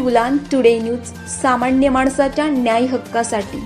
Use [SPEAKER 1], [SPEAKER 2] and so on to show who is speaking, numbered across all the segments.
[SPEAKER 1] उलान today news सामान्य माणसाच्या न्याय हक्कासाठी.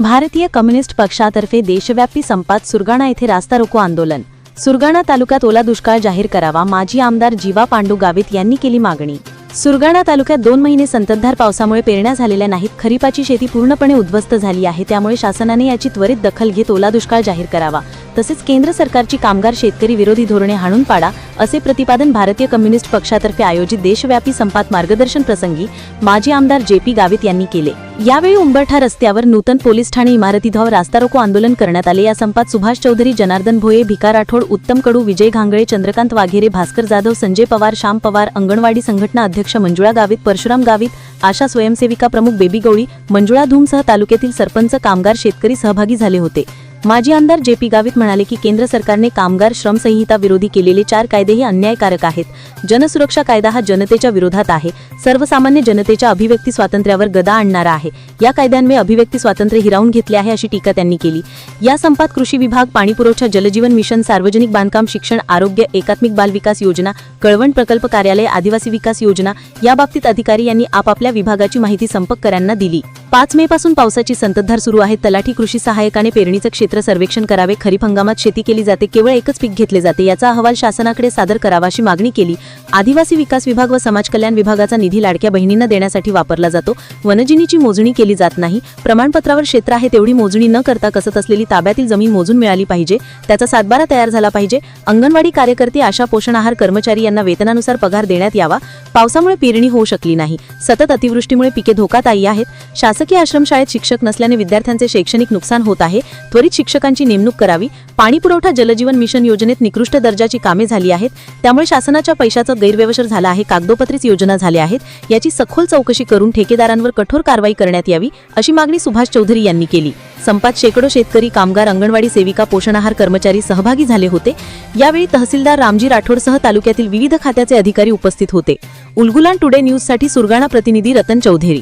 [SPEAKER 2] भारतीय कम्युनिस्ट पक्षातर्फे देशव्यापी संपात सुरगाणा येथे रास्ता रोको आंदोलन. सुरगाणा तालुक्यात ओला दुष्काळ जाहीर करावा माजी आमदार जीवा पांडू गावित यांनी केली मागणी. सुरगाणा तालुक्यात दोन महिने संततधार पावसामुळे पेरण्या झालेल्या नाहीत. खरीपाची शेती पूर्णपणे उद्ध्वस्त झाली आहे. त्यामुळे शासनाने याची त्वरित दखल घेत ओला दुष्काळ जाहीर करावा. तसेच केंद्र सरकारची कामगार शेतकरी विरोधी धोरणे हाणून पाडा असे प्रतिपादन भारतीय कम्युनिस्ट पक्षातर्फे आयोजित देशव्यापी संपात मार्गदर्शन प्रसंगी माजी आमदार जे पी गावित यांनी केले. यावेळी उंबरठा रस्त्यावर नूतन पोलीस ठाणे इमारतीधाव रास्ता रोको आंदोलन करण्यात आले. या संपात सुभाष चौधरी जनार्दन भोये भिका राठोड उत्तम कडू विजय घांगळे चंद्रकांत वाघेरे भास्कर जाधव संजय पवार श्याम पवार अंगणवाडी संघटना अध्यक्ष अध्यक्ष मंजुळा गावित परशुराम गावित आशा स्वयंसेविका प्रमुख बेबी गवळी मंजुळा धूमसह तालुक्यातील सरपंच कामगार शेतकरी सहभागी झाले होते. माजी आमदार जे पी गावित म्हणाले की केंद्र सरकारने कामगार श्रमसंहिता विरोधी केलेले चार कायदे हे अन्यायकारक आहेत. जनसुरक्षा कायदा हा जनतेच्या विरोधात आहे. सर्वसामान्य जनतेच्या अभिव्यक्ती स्वातंत्र्यावर गदा आणणारा आहे. या कायद्यांमुळे अभिव्यक्ती स्वातंत्र्य हिरावून घेतले आहे अशी टीका त्यांनी केली. या संपात कृषी विभाग पाणीपुरवठा जलजीवन मिशन सार्वजनिक बांधकाम शिक्षण आरोग्य एकात्मिक बाल विकास योजना कळवण प्रकल्प कार्यालय आदिवासी विकास योजना याबाबतीत अधिकारी यांनी आपापल्या विभागाची माहिती संपर्ककरांना दिली. पाच मे पासून पावसाची संततधार सुरू आहे. तलाठी कृषी सहाय्यकाने पेरणीचं क्षेत्र क्षेत्र सर्वेक्षण करावे खरीप हंगामात शेती केली जाते केवळ एकच पीक घेतले जाते याचा अहवाल शासनाकडे सादर करावा अशी मागणी केली. आदिवासी विकास विभाग व समाज कल्याण विभागाचा निधी लाडक्या बहिणींना देण्यासाठी वापरला जातो. वनजिनीची मोजणी केली जात नाही. प्रमाणपत्रावर क्षेत्र आहे तेवढी मोजणी न करता कसत असलेली ताब्यातील जमीन मोजून मिळाली पाहिजे. त्याचा सातबारा तयार झाला पाहिजे. अंगणवाडी कार्यकर्ते आशा पोषण आहार कर्मचारी यांना वेतनानुसार पगार देण्यात यावा. पावसामुळे पेरणी होऊ शकली नाही. सतत अतिवृष्टीमुळे पिके धोकात आई आहेत. शासकीय आश्रमशाळेत शिक्षक नसल्याने विद्यार्थ्यांचे शैक्षणिक नुकसान होत आहे. त्वरित शिक्षकांची नेमणूक करावी. पाणीपुरवठा जलजीवन मिशन योजनेत निकृष्ट दर्जाची कामे झाली आहेत. त्यामुळे शासनाच्या पैशाचा गैरव्यवहार झाला आहे कागदोपत्रीच योजना झाल्या आहेत. याची सखोल चौकशी करून ठेकेदारांवर कठोर कारवाई करण्यात यावी अशी मागणी सुभाष चौधरी यांनी केली. संपात शेकडो शेतकरी कामगार अंगणवाडी सेविका पोषण आहार कर्मचारी सहभागी झाले होते. यावेळी तहसीलदार रामजी राठोडसह तालुक्यातील विविध खात्याचे अधिकारी उपस्थित होते. उलगुलान टुडे न्यूजसाठी सुरगाणा प्रतिनिधी रतन चौधरी.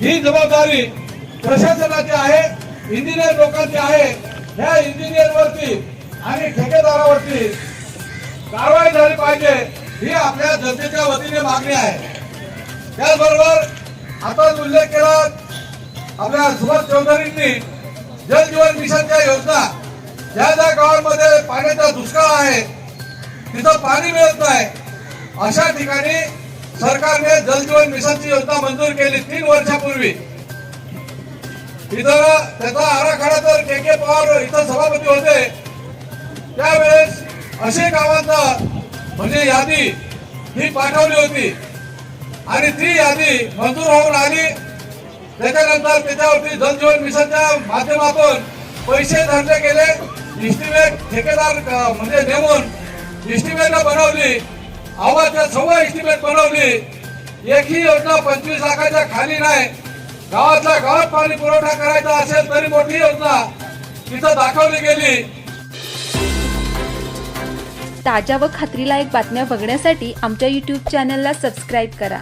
[SPEAKER 3] ही जबाबदारी प्रशासनाची आहे इंजिनियर लोकांची आहे. ह्या इंजिनियर वरती आणि ठेकेदारावरती कारवाई झाली पाहिजे ही आपल्या जनतेच्या वतीने मागणी आहे. त्याचबरोबर आता उल्लेख केला आपल्या सुभाष चौधरींनी जलजीवन मिशनच्या योजना. ज्या ज्या गावांमध्ये पाण्याचा दुष्काळ आहे तिथं पाणी मिळत नाही. अशा ठिकाणी सरकारने जलजीवन मिशनची योजना मंजूर केली तीन वर्षापूर्वी. इथं त्याचा आराखडा तर के के पवार इथं सभापती होते. त्यावेळेस असे गावांचा म्हणजे यादी ही पाठवली होती. आणि ती यादी मंजूर होऊन आली. त्याच्यानंतर त्याच्यावरती जलजीवन मिशनच्या माध्यमातून पैसे धरले गेले इस्टिमेट ठेकेदार म्हणजे नेमून इस्टिमेट बनवली. आवाजच्या सव्वा एस्टिमेट बनवली. एकही योजना पंचवीस लाखाच्या खाली नाही. गावातल्या गावात पाणी पुरवठा करायचा असेल तरी मोठी योजना तिथं दाखवली गेली.
[SPEAKER 1] ताज्या व खात्रीलायक बातम्या बघण्यासाठी आमच्या यूट्यूब चॅनलला सबस्क्राईब करा.